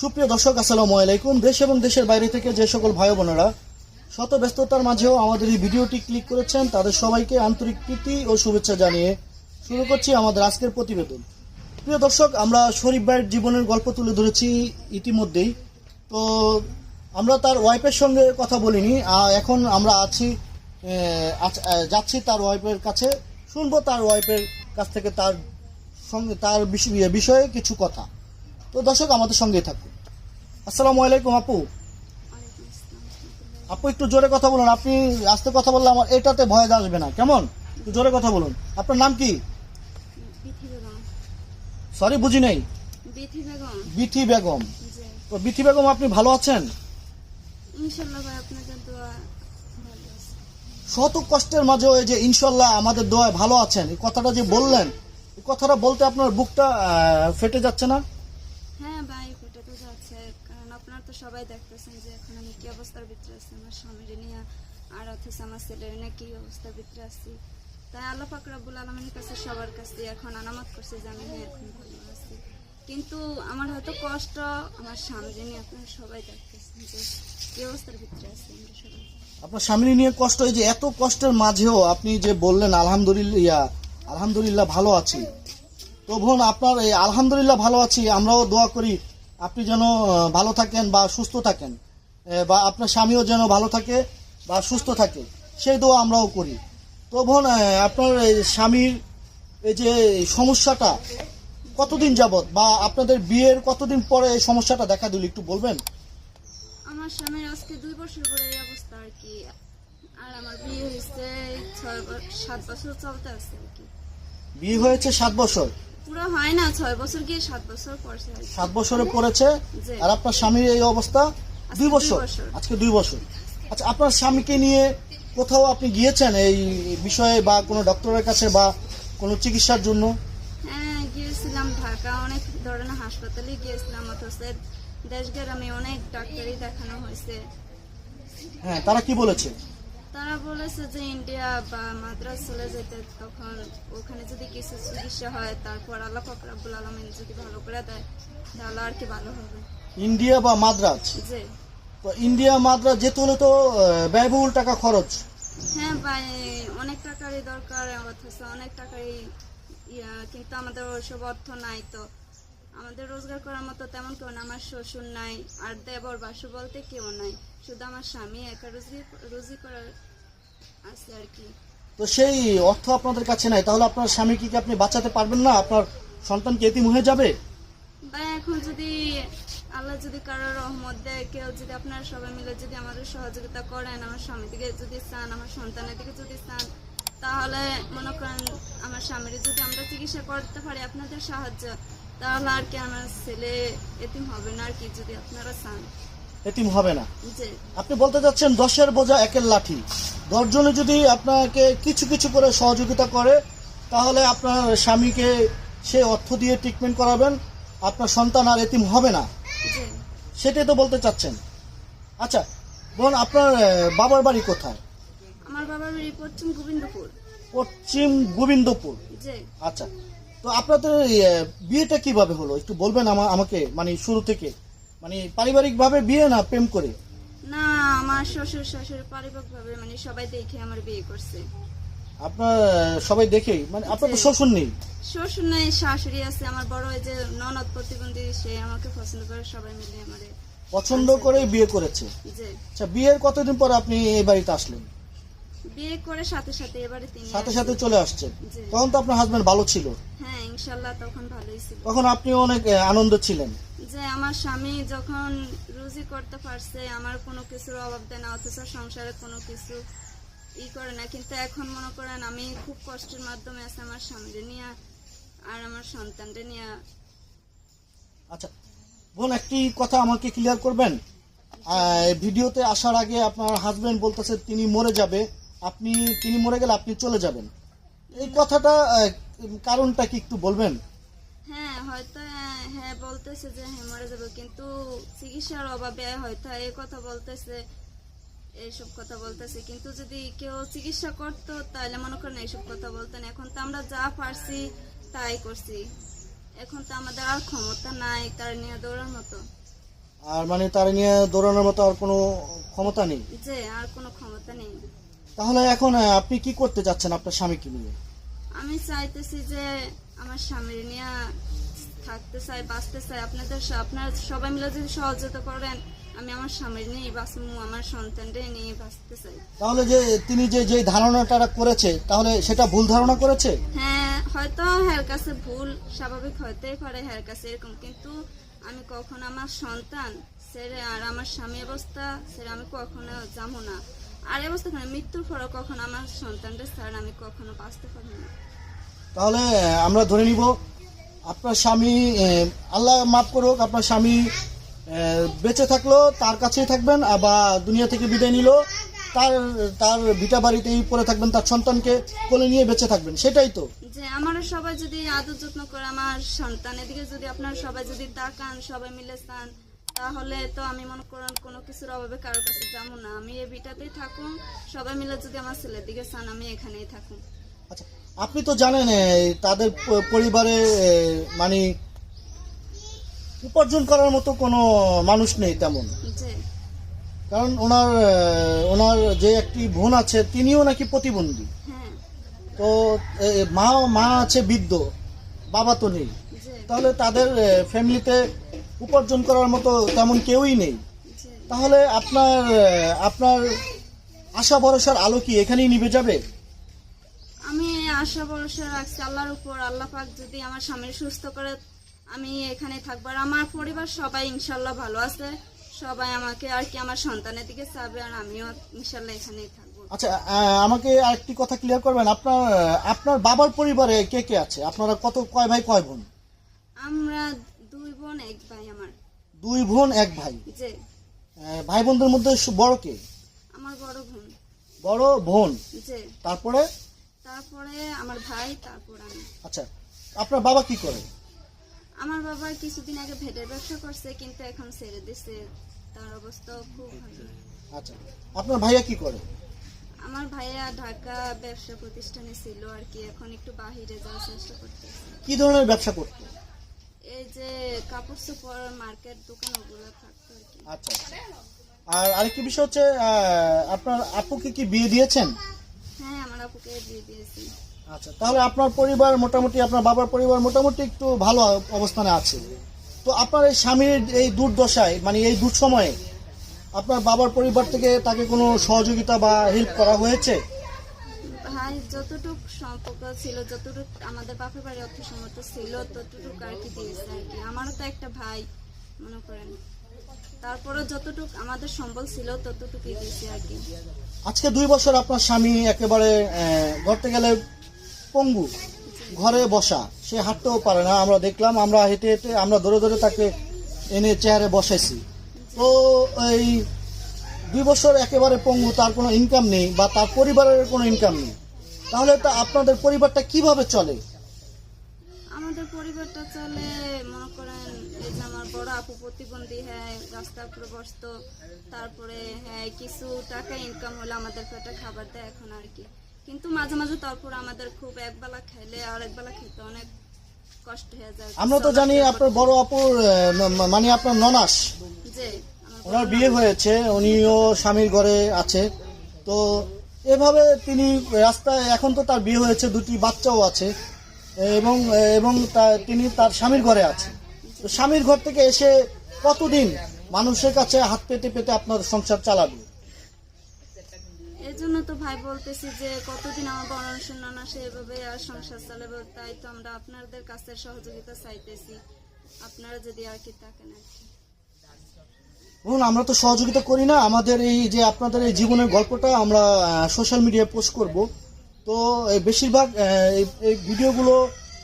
সুপ্রিয় দর্শক আসসালামু আলাইকুম। দেশ এবং দেশের বাইরে থেকে যে সকল ভাই বোনেরা শত ব্যস্ততার মাঝেও আমাদের এই ভিডিওটি ক্লিক করেছেন তাদের সবাইকে আন্তরিক প্রীতি ও শুভেচ্ছা জানিয়ে শুরু করছি আমাদের আজকের প্রতিবেদন। প্রিয় দর্শক আমরা শরীফ ভাইয়ের জীবনের গল্প তুলে ধরেছি ইতিমধ্যেই। তো আমরা তার ওয়াইফের সঙ্গে কথা বলিনি এখন আমরা আছি আহ, যাচ্ছি তার ওয়াইফের কাছে। শুনব তার ওয়াইফের কাছ থেকে তার সঙ্গে তার বিষয়ে কিছু কথা। তো দর্শক আমাদের সঙ্গেই থাকুন। আসসালামু আলাইকুম আপু। আপু একটু জোরে কথা বলুন। আপনি আস্তে কথা বললে আমার এটাতে ভয় আসবে না। কেমন? একটু জোরে কথা বলুন। আপনার নাম কি? বেগম। সরি বুঝি নাই। বিথি বেগম। বেগম। তো বিথি বেগম আপনি ভালো আছেন? শত কষ্টের মাঝেও এই যে ইনশাল্লাহ আমাদের দোয়ায় ভালো আছেন এই কথাটা যে বললেন এই কথাটা বলতে আপনার বুকটা ফেটে যাচ্ছে না হ্যাঁ ভাই ফেটে তো যাচ্ছে কারণ আপনারা তো সবাই দেখতেছেন যে এখন আমি কি অবস্থার ভিতরে আছি? আমার স্বামীর নিয়ে আর অথচ আমার ছেলের নিয়ে কি অবস্থার ভিতরে আছি? তাই আল্লাহ পাক রব্বুল আলমীর কাছে সবার কাছে এখন আনামত করছে যে আমি হ্যাঁ এখন ভালো আছি। কিন্তু আমার হয়তো কষ্ট, আমার স্বামীর নিয়ে আপনারা সবাই দেখতেছেন যে কি অবস্থার ভিতরে আছি আমরা সবাই। আপনার স্বামী নিয়ে কষ্ট, এই যে এত কষ্টের মাঝেও আপনি যে বললেন, আলহামদুলিল্লাহ আলহামদুলিল্লাহ ভালো আছি। তো বোন আপনার এই আলহামদুলিল্লাহ ভালো আছি আমরাও দোয়া করি আপনি যেন ভালো থাকেন বা সুস্থ থাকেন বা আপনার স্বামীও যেন ভালো থাকে বা সুস্থ থাকে সেই দোয়া আমরাও করি। তো বোন আপনার স্বামীর এই যে সমস্যাটা কতদিন যাবত বা আপনাদের বিয়ের কতদিন পরে এই সমস্যাটা দেখা দিল একটু বলবেন? আমার স্বামীর আজকে দুই বছর পরে এই অবস্থা আর কি। আর আমার বিয়ে হয়েছে ছয় সাত বছর চলতে আছে আর কি। বিয়ে হয়েছে সাত বছর? পুরো হয় না ছয় বছর গিয়ে সাত বছর পড়ছে আর সাত বছরে পড়েছে। আর আপনার স্বামীর এই অবস্থা দুই বছর। আজকে দুই বছর। আচ্ছা আপনার স্বামীকে নিয়ে কোথাও আপনি গিয়েছেন এই বিষয়ে বা কোনো ডক্টরের কাছে বা কোনো চিকিৎসার জন্য? হ্যাঁ গিয়েছিলাম ঢাকা অনেক ধরনের হাসপাতালে গিয়েছিলাম অথচ দেশ গ্রামে অনেক ডাক্তারই দেখানো হয়েছে। হ্যাঁ তারা কি বলেছে? তারা বলেছে যে ইন্ডিয়া বা মাদ্রাস চলে যেতে তখন ওখানে যদি কিছু চিকিৎসা হয় তারপর আল্লাহ ফকরাবুল আলমিন যদি ভালো করে দেয় তাহলে আর কি ভালো হবে। ইন্ডিয়া বা মাদ্রাজ? যে ইন্ডিয়া মাদ্রাজ যেতে হলে তো ব্যয়বহুল টাকা খরচ। হ্যাঁ ভাই অনেক টাকারই দরকার অথচ অনেক টাকারই ইয়া, কিন্তু আমাদের ওইসব অর্থ নাই তো। আমাদের রোজগার করার মতো তেমন কেউ না আমার শ্বশুর নাই আর দেবর বাসু বলতে কেউ নাই। শুধু আমার স্বামী একা রুজি রুজি করার আছে আর কি। তো সেই অর্থ আপনাদের কাছে নাই। তাহলে আপনার স্বামীকে কি আপনি বাঁচাতে পারবেন না? আপনার সন্তান কি এতিম হয়ে যাবে? ভাই এখন যদি আল্লাহ যদি কারোর রহমত দেয় কেউ যদি আপনারা সবাই মিলে যদি আমাদের সহযোগিতা করেন আমার স্বামী দিকে যদি চান আমার সন্তানের দিকে যদি চান তাহলে মনে করেন আমার স্বামীর যদি আমরা চিকিৎসা করতে পারি আপনাদের সাহায্য তাহলে আর কি আমার ছেলে এতিম হবে না আর কি যদি আপনারা চান। এতিম হবে না। আপনি বলতে যাচ্ছেন দশের বোঝা একের লাঠি। দশজনে যদি আপনাকে কিছু কিছু করে সহযোগিতা করে তাহলে আপনার স্বামীকে সে অর্থ দিয়ে ট্রিটমেন্ট করাবেন আপনার সন্তান আর এতিম হবে না। সেটাই তো বলতে চাচ্ছেন। আচ্ছা বোন আপনার বাবার বাড়ি কোথায়? আমার বাবার বাড়ি পশ্চিম গোবিন্দপুর। পশ্চিম গোবিন্দপুর। আচ্ছা তো আপনাদের বিয়েটা কীভাবে হলো? একটু বলবেন আমা- আমাকে মানে শুরু থেকে। মানে পারিবারিকভাবে বিয়ে না প্রেম করে? না আমার শ্বশুর শাশুড়ি পারিবারিকভাবে মানে সবাই দেখে আমার বিয়ে করছে। আপনার সবাই দেখেই মানে আপনার তো শ্বশুর নেই। শ্বশুর নাই শাশুড়ি আছে আমার বড় ওই যে ননদ প্রতিবন্ধী সে আমাকে পছন্দ করে সবাই মিলে আমারে পছন্দ করে বিয়ে করেছে? আচ্ছা বিয়ের কতদিন পর আপনি এই বাড়িতে আসলেন? বিয়ে করে সাথে সাথে এবারে তিনি সাথে সাথে চলে আসছেন। তখন তো আপনার হাজবেন্ড ভালো ছিল। হ্যাঁ ইনশাল্লাহ তখন ভালোই ছিল। তখন আপনি অনেক আনন্দ ছিলেন। যে আমার স্বামী যখন রুজি করতে পারছে, আমার কোনো কিছুর অভাব দেয় না, অথচ সংসারে কোনো কিছু ই করে না। কিন্তু এখন মনে করেন আমি খুব কষ্টের মাধ্যমে আছে আমার স্বামীরে নিয়ে আর আমার সন্তানরে নিয়ে। আচ্ছা বোন, একটি কথা আমাকে ক্লিয়ার করবেন? ভিডিওতে আসার আগে আপনার হাজবেন্ড বলতেছে তিনি মরে যাবে। আপনি, তিনি মরে গেলে আপনি চলে যাবেন। এই কথাটা কারণটা কি একটু বলবেন? হয়তো হ্যাঁ, হ্যাঁ বলতেছে যে হ্যাঁ মরে যাবে। কিন্তু চিকিৎসার অভাবে হয়তো এই কথা বলতেছে এইসব কথা বলতেছে। কিন্তু যদি কেউ চিকিৎসা করতো তাহলে মনে করেন এইসব কথা বলতেন। এখন তো আমরা যা পারছি তাই করছি। এখন তো আমাদের আর ক্ষমতা নাই তার নিয়ে দৌড়ার মতো। আর মানে তার নিয়ে দৌড়ানোর মতো আর কোনো ক্ষমতা নেই? যে আর কোনো ক্ষমতা নেই। তাহলে এখন আপনি কি করতে চাচ্ছেন আপনার স্বামীকে নিয়ে? আমি চাইতেছি যে আমার স্বামীর নিয়ে থাকতে চাই বাঁচতে চাই আপনাদের আপনারা সবাই মিলে যদি সহযোগিতা করেন আমি আমার স্বামীর নিয়ে বাঁচবো আমার সন্তানটাই নিয়ে বাঁচতে চাই। তাহলে যে তিনি যে যে ধারণাটা করেছে তাহলে সেটা ভুল ধারণা করেছে? হ্যাঁ হয়তো হ্যার কাছে ভুল স্বাভাবিক হতেই পারে হ্যার কাছে এরকম কিন্তু আমি কখনো আমার সন্তান ছেড়ে আর আমার স্বামী অবস্থা ছেড়ে আমি কখনো যাব না। আর অবস্থা কেন? মৃত্যুর পরে কখনো আমার সন্তানটা ছাড়া আমি কখনো বাঁচতে পারব না। তাহলে আমরা ধরে নিব আপনার স্বামী আল্লাহ মাফ করুক আপনার স্বামী বেঁচে থাকল তার কাছেই থাকবেন আবার দুনিয়া থেকে বিদায় নিল তার তার ভিটা বাড়িতেই পড়ে থাকবেন তার সন্তানকে কোলে নিয়ে বেঁচে থাকবেন সেটাই তো। যে আমার সবাই যদি আদর যত্ন করে আমার সন্তানের দিকে যদি আপনার সবাই যদি তাকান সবাই মিলে চান তাহলে তো আমি মনে করেন কোনো কিছুর অভাবে কারোর কাছে যাব না। আমি এই বিটাতেই থাকুন সবাই মিলে যদি আমার ছেলের দিকে চান আমি এখানেই থাকুন। আচ্ছা আপনি তো জানেন তাদের পরিবারে মানে উপার্জন করার মতো কোনো মানুষ নেই তেমন। কারণ ওনার ওনার যে একটি বোন আছে তিনিও নাকি প্রতিবন্ধী। হ্যাঁ। তো মা মা আছে বৃদ্ধ বাবা তো নেই। তাহলে তাদের ফ্যামিলিতে উপার্জন করার মতো তেমন কেউই নেই। তাহলে আপনার আপনার আশা ভরসার আলো কি এখানেই নিভে যাবে? আশা ভরসা রাখছি আল্লাহর উপর। আল্লাহ পাক যদি আমার স্বামীর সুস্থ করে আমি এখানে থাকব। আর আমার পরিবার সবাই ইনশাল্লাহ ভালো আছে। সবাই আমাকে আর কি আমার সন্তানের দিকে চাবে আর আমিও ইনশাল্লাহ এখানেই থাকব। আচ্ছা আমাকে আরেকটি কথা ক্লিয়ার করবেন। আপনার আপনার বাবার পরিবারে কে কে আছে? আপনারা কত কয় ভাই কয় বোন? আমরা দুই বোন এক ভাই আমার। দুই বোন এক ভাই। আহ, ভাই বোনদের মধ্যে বড় কে? আমার বড় বোন। বড় বোন। যে তারপরে? তারপরে আমার ভাই তারপর আমি। আচ্ছা আপনার বাবা কি করে? আমার বাবা কিছুদিন আগে ভেটের ব্যবসা করছে কিন্তু এখন ছেড়ে দিছে। তার অবস্থা খুব ভালো। আচ্ছা আপনার ভাইয়া কি করে? আমার ভাইয়া ঢাকা ব্যবসা প্রতিষ্ঠানে ছিল আর কি এখন একটু বাহিরে যাওয়ার চেষ্টা করতেছে। কি ধরনের ব্যবসা করতো? এই যে কাপড় চোপড় মার্কেট দোকান ওগুলো থাকতো আর কি। আচ্ছা আচ্ছা। আর আরেকটি বিষয় হচ্ছে আপনার আপুকে কি বিয়ে দিয়েছেন? আমার দিয়ে দিয়েছি। আচ্ছা তাহলে আপনার পরিবার মোটামুটি আপনার বাবার পরিবার মোটামুটি একটু ভালো অবস্থানে আছে। তো আপনার এই স্বামীর এই দুর্দশায় মানে এই দুঃসময়ে আপনার বাবার পরিবার থেকে তাকে কোনো সহযোগিতা বা হেল্প করা হয়েছে? ভাই যতটুক সম্পর্ক ছিল যতটুক আমাদের বাপের বাড়ি অর্থ সমর্থ ছিল ততটুক আর কি দিয়েছে আর কি। আমারও তো একটা ভাই মনে করেন। তারপরে যতটুক আমাদের সম্বল ছিল, ততটুকুই দিয়েছি আর কি। আজকে দুই বছর আপনার স্বামী একেবারে ধরতে গেলে পঙ্গু, ঘরে বসা, সে হাঁটতেও পারে না। আমরা দেখলাম, আমরা হেঁটে হেঁটে, আমরা ধরে ধরে তাকে এনে চেয়ারে বসাইছি। তো এই দুই বছর একেবারে পঙ্গু, তার কোনো ইনকাম নেই বা তার পরিবারের কোনো ইনকাম নেই। তাহলে তা আপনাদের পরিবারটা কীভাবে চলে? আমাদের পরিবারটা চলে মনে করেন এই যে আমার বড় আপু প্রতিবন্ধী হ্যাঁ রাস্তার উপরে বসতো। তারপরে হ্যাঁ কিছু টাকা ইনকাম হলে আমাদের পেটে খাবার দেয় এখন আর কি। কিন্তু মাঝে মাঝে তারপর আমাদের খুব একবেলা খাইলে আর একবেলা খেতে অনেক কষ্ট হয়ে যায়। আমরা তো জানি আপনার বড় আপুর মানে আপনার ননাস। ওনার বিয়ে হয়েছে উনিও স্বামীর ঘরে আছে। তো এভাবে তিনি রাস্তায় এখন তো তার বিয়ে হয়েছে দুটি বাচ্চাও আছে। এবং এবং তিনি তার স্বামীর ঘরে আছে। তো স্বামীর ঘর থেকে এসে কতদিন মানুষের কাছে হাত পেতে পেতে আপনার সংসার চালাবে? এই জন্য তো ভাই বলতেছি যে কতদিন আমার বর্ণনা না সেভাবে আর সংসার চালাবে তাই তো আমরা আপনাদের কাছে সহযোগিতা চাইতেছি। আপনারা যদি আর কি থাকেন আর কি। বলুন আমরা তো সহযোগিতা করি না আমাদের এই যে আপনাদের এই জীবনের গল্পটা আমরা সোশ্যাল মিডিয়ায় পোস্ট করব। তো বেশিরভাগ এই- ভিডিওগুলো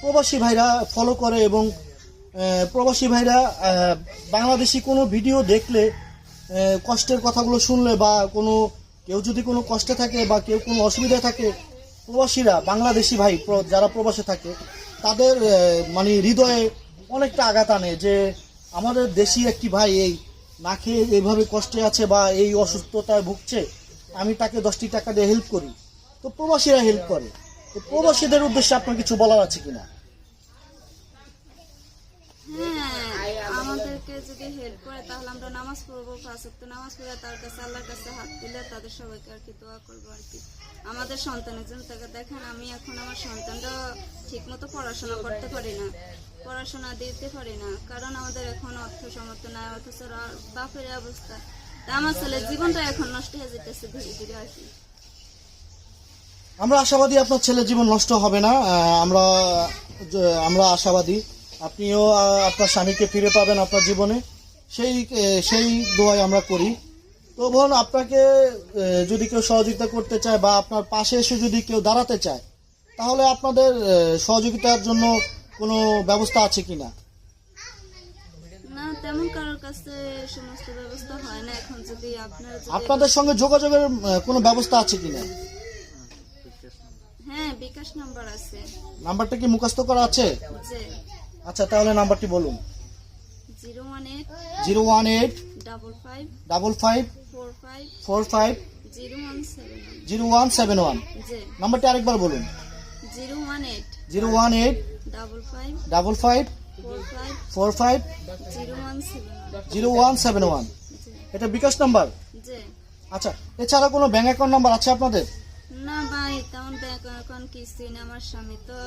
প্রবাসী ভাইরা ফলো করে এবং প্রবাসী ভাইরা বাংলাদেশি কোনো ভিডিও দেখলে কষ্টের কথাগুলো শুনলে বা কোনো, কেউ যদি কোনো কষ্টে থাকে বা কেউ কোনো অসুবিধা থাকে, প্রবাসীরা, বাংলাদেশি ভাই যারা প্রবাসে থাকে, তাদের মানে হৃদয়ে অনেকটা আঘাত আনে যে আমাদের দেশি একটি ভাই এই না খেয়ে এইভাবে কষ্টে আছে বা এই অসুস্থতায় ভুগছে, আমি তাকে দশটি টাকা দিয়ে হেল্প করি। তো প্রবাসীরা হেল্প করে। তো প্রবাসীদের উদ্দেশ্যে আপনার কিছু বলার আছে কিনা? হ্যাঁ আমাদেরকে যদি হেল্প করে, তাহলে আমরা নামাজ পড়ব নামাজ পড়ে তাদের সবাইকে আর কি আমাদের সন্তানের জন্য দেখেন, আমি এখন আমার মতো পড়াশোনা করতে পারি না। পড়াশোনা দিতে পারি না, কারণ আমাদের এখন অর্থ বাপের অবস্থা। আমার জীবনটা এখন নষ্ট হয়ে যেতেছে ধীরে ধীরে আর কি। আমরা আশাবাদী আপনার ছেলের জীবন নষ্ট হবে না আমরা আমরা আশাবাদী। আপনিও আপনার স্বামীকে ফিরে পাবেন আপনার জীবনে। সেই সেই দোয়াই আমরা করি। তো বোন আপনাকে যদি কেউ সহযোগিতা করতে চায় বা আপনার পাশে এসে যদি কেউ দাঁড়াতে চায় তাহলে আপনাদের সহযোগিতার জন্য কোনো ব্যবস্থা আছে কি না? তেমন কারোর কাছে সমস্ত ব্যবস্থা হয় না। এখন যদি আপনারা আপনাদের সঙ্গে যোগাযোগের কোনো ব্যবস্থা আছে কিনা হ্যাঁ বিকাশ নাম্বার আছে। নাম্বারটা কি মুখস্থ করা আছে? আচ্ছা তাহলে নাম্বারটি বলুন। Zero one eight zero one eight double five double five four five four five zero one seven one. নাম্বারটি আরেকবার বলুন। Zero one eight zero one eight double five double five four five four five zero one seven one. এটা bKash number? আচ্ছা এছাড়া কোনো bank account number আছে আপনাদের? তেমন ব্যাংক অ্যাকাউন্ট কিছুই না আমার স্বামী তো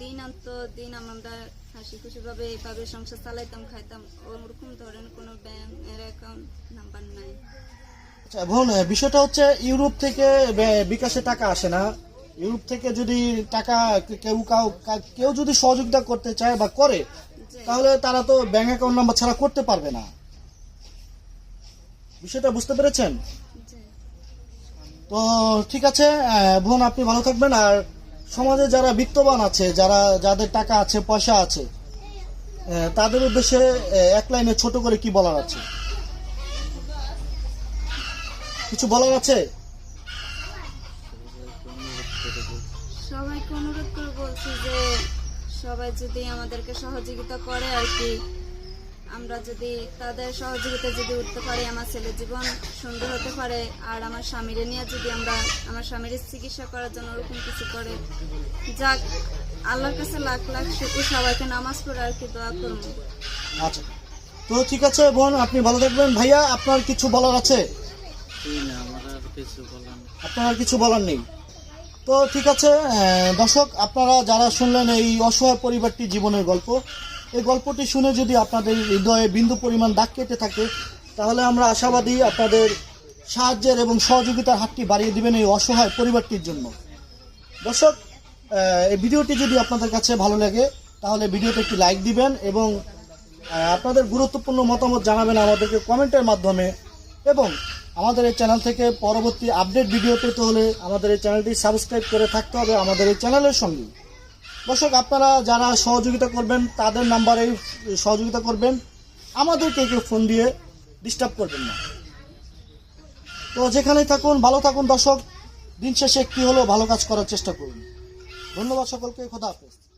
দিন অন্ত দিন আমরা হাসি খুশি ভাবে এইভাবে সংসার চালাইতাম খাইতাম। ওরকম ধরেন কোনো ব্যাংক এর অ্যাকাউন্ট নাম্বার নাই। আচ্ছা বোন বিষয়টা হচ্ছে ইউরোপ থেকে বিকাশে টাকা আসে না। ইউরোপ থেকে যদি টাকা কেউ কাউ কেউ যদি সহযোগিতা করতে চায় বা করে তাহলে তারা তো ব্যাংক অ্যাকাউন্ট নাম্বার ছাড়া করতে পারবে না। বিষয়টা বুঝতে পেরেছেন? তো ঠিক আছে বোন, আপনি ভালো থাকবেন। আর সমাজে যারা বিত্তবান আছে, যারা, যাদের টাকা আছে, পয়সা আছে তাদের উদ্দেশ্যে এক লাইনে ছোট করে কি বলার আছে? কিছু বলার আছে? সবাইকে অনুরোধ করে বলছি যে সবাই যদি আমাদেরকে সহযোগিতা করে আর কি। আমরা যদি তাদের সহযোগিতা যদি উঠতে পারি আমার ছেলের জীবন সুন্দর হতে পারে আর আমার স্বামীরে নিয়ে যদি আমরা আমার স্বামীর চিকিৎসা করার জন্য ওরকম কিছু করে যাক আল্লাহর কাছে লাখ লাখ শুকুর সবাইকে নামাজ পড়ে আর কি দোয়া করব। আচ্ছা। তো ঠিক আছে বোন আপনি ভালো থাকবেন। ভাইয়া আপনার কিছু বলার আছে। আপনার কিছু বলার নেই। তো ঠিক আছে দর্শক আপনারা যারা শুনলেন এই অসহায় পরিবারটি জীবনের গল্প এই গল্পটি শুনে যদি আপনাদের হৃদয়ে বিন্দু পরিমাণ দাগ কেটে থাকে, তাহলে আমরা আশাবাদী আপনাদের সাহায্যের এবং সহযোগিতার হাতটি বাড়িয়ে দিবেন এই অসহায় পরিবারটির জন্য। দর্শক এই ভিডিওটি যদি আপনাদের কাছে ভালো লাগে, তাহলে ভিডিওতে একটি লাইক দিবেন এবং আপনাদের গুরুত্বপূর্ণ মতামত জানাবেন আমাদেরকে কমেন্টের মাধ্যমে এবং আমাদের এই চ্যানেল থেকে পরবর্তী আপডেট ভিডিও পেতে হলে আমাদের এই চ্যানেলটি সাবস্ক্রাইব করে থাকতে হবে আমাদের এই চ্যানেলের সঙ্গে। দর্শক, আপনারা যারা সহযোগিতা করবেন, তাদের নাম্বারে সহযোগিতা করবেন। আমাদেরকে কেউ ফোন দিয়ে ডিস্টার্ব করবেন না। তো যেখানেই থাকুন, ভালো থাকুন দর্শক। দিন শেষে কী হলো, ভালো কাজ করার চেষ্টা করুন। ধন্যবাদ সকলকে, খোদা হাফেজ।